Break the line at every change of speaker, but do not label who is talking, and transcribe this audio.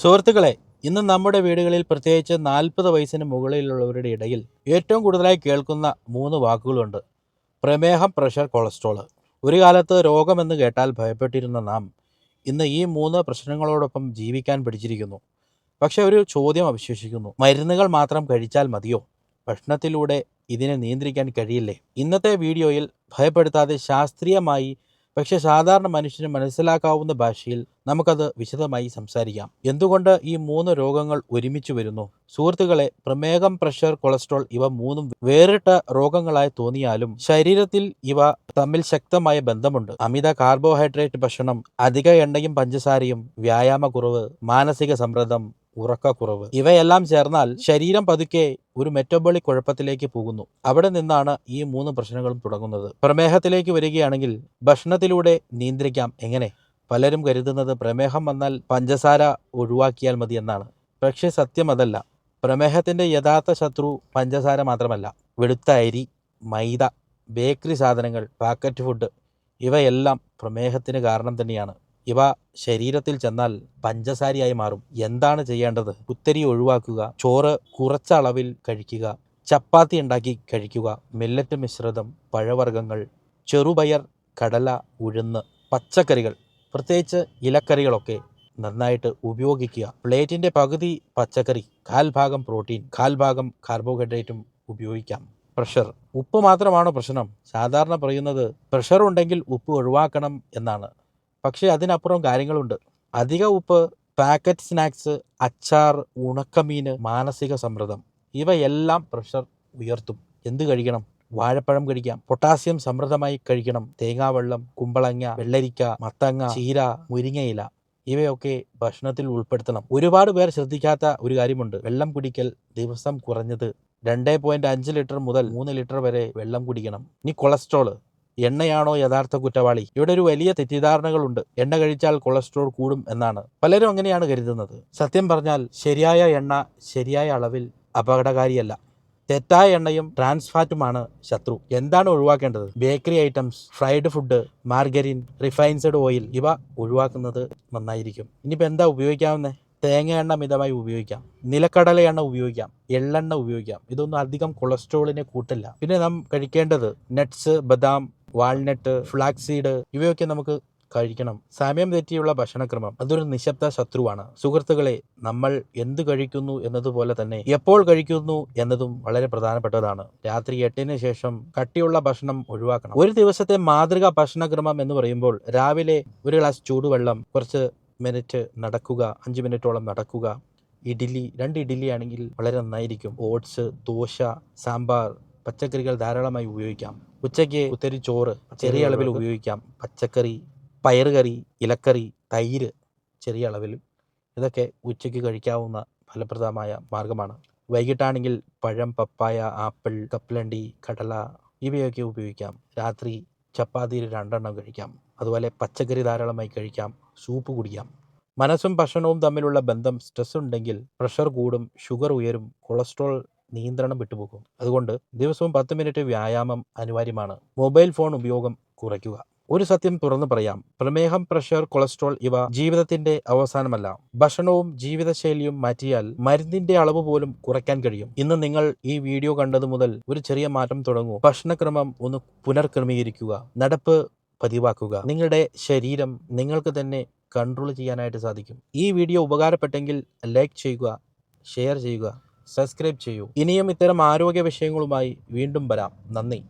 സുഹൃത്തുക്കളെ ഇന്ന് നമ്മുടെ വീടുകളിൽ പ്രത്യേകിച്ച് നാൽപ്പത് വയസ്സിന് മുകളിലുള്ളവരുടെ ഇടയിൽ ഏറ്റവും കൂടുതലായി കേൾക്കുന്ന മൂന്ന് വാക്കുകളുണ്ട്. പ്രമേഹം പ്രഷർ കൊളസ്ട്രോൾ ഒരു കാലത്ത് രോഗമെന്ന് കേട്ടാൽ ഭയപ്പെട്ടിരുന്ന നാം ഇന്ന് ഈ മൂന്ന് പ്രശ്നങ്ങളോടൊപ്പം ജീവിക്കാൻ പഠിച്ചിരിക്കുന്നു പക്ഷെ ഒരു ചോദ്യം അവശേഷിക്കുന്നു. മരുന്നുകൾ മാത്രം കഴിച്ചാൽ മതിയോ? ഭക്ഷണത്തിലൂടെ ഇതിനെ നിയന്ത്രിക്കാൻ കഴിയില്ലേ? ഇന്നത്തെ വീഡിയോയിൽ ഭയപ്പെടുത്താതെ ശാസ്ത്രീയമായി പക്ഷെ സാധാരണ മനുഷ്യന് മനസ്സിലാക്കാവുന്ന ഭാഷയിൽ നമുക്കത് വിശദമായി സംസാരിക്കാം. എന്തുകൊണ്ട് ഈ മൂന്ന് രോഗങ്ങൾ ഒരുമിച്ച് വരുന്നു? സുഹൃത്തുക്കളെ പ്രമേഹം പ്രഷർ കൊളസ്ട്രോൾ ഇവ മൂന്നും വേറിട്ട രോഗങ്ങളായി തോന്നിയാലും ശരീരത്തിൽ ഇവ തമ്മിൽ ശക്തമായ ബന്ധമുണ്ട്. അമിത കാർബോഹൈഡ്രേറ്റ് ഭക്ഷണം അധിക എണ്ണയും പഞ്ചസാരയും വ്യായാമക്കുറവ് മാനസിക സമ്മർദ്ദം ഉറക്കക്കുറവ് ഇവയെല്ലാം ചേർന്നാൽ ശരീരം പതുക്കെ ഒരു മെറ്റബോളിക് കുഴപ്പത്തിലേക്ക് പോകുന്നു. അവിടെ നിന്നാണ് ഈ മൂന്ന് പ്രശ്നങ്ങളും തുടങ്ങുന്നത്. പ്രമേഹത്തിലേക്ക് വരികയാണെങ്കിൽ ഭക്ഷണത്തിലൂടെ നിയന്ത്രിക്കാം. എങ്ങനെ? പലരും കരുതുന്നത് പ്രമേഹം വന്നാൽ പഞ്ചസാര ഒഴിവാക്കിയാൽ മതി എന്നാണ് പക്ഷേ സത്യം അതല്ല. പ്രമേഹത്തിന്റെ യഥാർത്ഥ ശത്രു പഞ്ചസാര മാത്രമല്ല. വെളുത്ത അരി മൈദ ബേക്കറി സാധനങ്ങൾ പാക്കറ്റ് ഫുഡ് ഇവയെല്ലാം പ്രമേഹത്തിന് കാരണം തന്നെയാണ്. ഇവ ശരീരത്തിൽ ചെന്നാൽ പഞ്ചസാരയായി മാറും. എന്താണ് ചെയ്യേണ്ടത്? കുത്തരി ഒഴിവാക്കുക ചോറ് കുറച്ച അളവിൽ കഴിക്കുക ചപ്പാത്തി ഉണ്ടാക്കി കഴിക്കുക മില്ലറ്റ് മിശ്രിതം പഴവർഗങ്ങൾ ചെറുപയർ കടല ഉഴുന്ന് പച്ചക്കറികൾ പ്രത്യേകിച്ച് ഇലക്കറികളൊക്കെ നന്നായിട്ട് ഉപയോഗിക്കുക. പ്ലേറ്റിന്റെ പകുതി പച്ചക്കറി കാൽ ഭാഗം പ്രോട്ടീൻ കാൽ ഭാഗം കാർബോഹൈഡ്രേറ്റും ഉപയോഗിക്കാം. പ്രഷർ. ഉപ്പ് മാത്രമാണോ പ്രശ്നം? സാധാരണ പറയുന്നത് പ്രഷർ ഉണ്ടെങ്കിൽ ഉപ്പ് ഒഴിവാക്കണം എന്നാണ്. പക്ഷേ അതിനപ്പുറം കാര്യങ്ങളുണ്ട്. അധിക ഉപ്പ് പാക്കറ്റ് സ്നാക്സ് അച്ചാർ ഉണക്കമീൻ മാനസിക സമ്മർദ്ദം ഇവയെല്ലാം പ്രഷർ ഉയർത്തും. എന്ത് കഴിക്കണം? വാഴപ്പഴം കഴിക്കാം. പൊട്ടാസ്യം സമൃദ്ധമായി കഴിക്കണം. തേങ്ങാവെള്ളം കുമ്പളങ്ങ വെള്ളരിക്ക മത്തങ്ങ ചീര മുരിങ്ങയില ഇവയൊക്കെ ഭക്ഷണത്തിൽ ഉൾപ്പെടുത്തണം. ഒരുപാട് പേർ ശ്രദ്ധിക്കാത്ത ഒരു കാര്യമുണ്ട്. വെള്ളം കുടിക്കൽ ദിവസം കുറഞ്ഞത് രണ്ട് പോയിന്റ് അഞ്ച് ലിറ്റർ മുതൽ മൂന്ന് ലിറ്റർ വരെ വെള്ളം കുടിക്കണം. ഇനി കൊളസ്ട്രോൾ എണ്ണയാണോ യഥാർത്ഥ കുറ്റവാളി? ഇവിടെ ഒരു വലിയ തെറ്റിദ്ധാരണകളുണ്ട്. എണ്ണ കഴിച്ചാൽ കൊളസ്ട്രോൾ കൂടും എന്നാണ്. പലരും അങ്ങനെയാണ് കരുതുന്നത്. സത്യം പറഞ്ഞാൽ ശരിയായ എണ്ണ ശരിയായ അളവിൽ അപകടകാരിയല്ല. തെറ്റായ എണ്ണയും ട്രാൻസ് ഫാറ്റുമാണ് ശത്രു. എന്താണ് ഒഴിവാക്കേണ്ടത്? Bakery items fried food margarine refined oil ഇവ ഒഴിവാക്കുന്നത് നന്നായിരിക്കും. ഇനിയിപ്പോൾ എന്താ ഉപയോഗിക്കാവുന്നത് തേങ്ങ എണ്ണ മിതമായി ഉപയോഗിക്കാം. നിലക്കടല എണ്ണ ഉപയോഗിക്കാം. എള്ളെണ്ണ ഉപയോഗിക്കാം. ഇതൊന്നും അധികം കൊളസ്ട്രോളിനെ കൂട്ടില്ല. പിന്നെ നാം കഴിക്കേണ്ടത് നട്ട്സ് ബദാം വാൾനട്ട് ഫ്ലാക്സീഡ് ഇവയൊക്കെ നമുക്ക് കഴിക്കണം. സമയം തെറ്റിയുള്ള ഭക്ഷണക്രമം അതൊരു നിശബ്ദ ശത്രുവാണ്. സുഹൃത്തുക്കളെ നമ്മൾ എന്ത് കഴിക്കുന്നു എന്നതുപോലെ തന്നെ എപ്പോൾ കഴിക്കുന്നു എന്നതും വളരെ പ്രധാനപ്പെട്ടതാണ്. രാത്രി എട്ടിന് ശേഷം കട്ടിയുള്ള ഭക്ഷണം ഒഴിവാക്കണം. ഒരു ദിവസത്തെ മാതൃക ഭക്ഷണക്രമം എന്ന് പറയുമ്പോൾ രാവിലെ ഒരു ഗ്ലാസ് ചൂടുവെള്ളം കുറച്ച് മിനിറ്റ് നടക്കുക അഞ്ച് മിനിറ്റോളം നടക്കുക. ഇഡ്ഡലി രണ്ട് ഇഡ്ഡലി ആണെങ്കിൽ വളരെ നന്നായിരിക്കും. ഓട്സ് ദോശ സാമ്പാർ പച്ചക്കറികൾ ധാരാളമായി ഉപയോഗിക്കാം. ഉച്ചയ്ക്ക് ഒത്തിരി ചോറ് ചെറിയ അളവിൽ ഉപയോഗിക്കാം. പച്ചക്കറി പയറുകറി ഇലക്കറി തൈര് ചെറിയ അളവിൽ. ഇതൊക്കെ ഉച്ചയ്ക്ക് കഴിക്കാവുന്ന ഫലപ്രദമായ മാർഗമാണ്. വൈകിട്ടാണെങ്കിൽ പഴം പപ്പായ ആപ്പിൾ കപ്പലണ്ടി കടല ഇവയൊക്കെ ഉപയോഗിക്കാം. രാത്രി ചപ്പാത്തിയിൽ രണ്ടെണ്ണം കഴിക്കാം. അതുപോലെ പച്ചക്കറി ധാരാളമായി കഴിക്കാം. സൂപ്പ് കുടിക്കാം. മനസ്സും ഭക്ഷണവും തമ്മിലുള്ള ബന്ധം സ്ട്രെസ് ഉണ്ടെങ്കിൽ പ്രഷർ കൂടും ഷുഗർ ഉയരും കൊളസ്ട്രോൾ നിയന്ത്രണം വിട്ടുപോകും അതുകൊണ്ട് ദിവസവും പത്ത് മിനിറ്റ് വ്യായാമം അനിവാര്യമാണ്. മൊബൈൽ ഫോൺ ഉപയോഗം കുറയ്ക്കുക. ഒരു സത്യം തുറന്നു പറയാം. പ്രമേഹം പ്രഷർ കൊളസ്ട്രോൾ ഇവ ജീവിതത്തിന്റെ അവസാനമല്ല. ഭക്ഷണവും ജീവിതശൈലിയും മാറ്റിയാൽ മരുന്നിന്റെ അളവ് പോലും കുറയ്ക്കാൻ കഴിയും. ഇന്ന് നിങ്ങൾ ഈ വീഡിയോ കണ്ടതു മുതൽ ഒരു ചെറിയ മാറ്റം തുടങ്ങൂ. ഭക്ഷണക്രമം ഒന്ന് പുനർക്രമീകരിക്കുക. നടപ്പ് പതിവാക്കുക. നിങ്ങളുടെ ശരീരം നിങ്ങൾക്ക് തന്നെ കൺട്രോൾ ചെയ്യാനായിട്ട് സാധിക്കും. ഈ വീഡിയോ ഉപകാരപ്പെട്ടെങ്കിൽ ലൈക്ക് ചെയ്യുക ഷെയർ ചെയ്യുക. സബ്സ്ക്രൈബ് ചെയ്യൂ. ഇനിയും ഇത്തരം ആരോഗ്യ വിഷയങ്ങളുമായി വീണ്ടും വരാം. നന്ദി.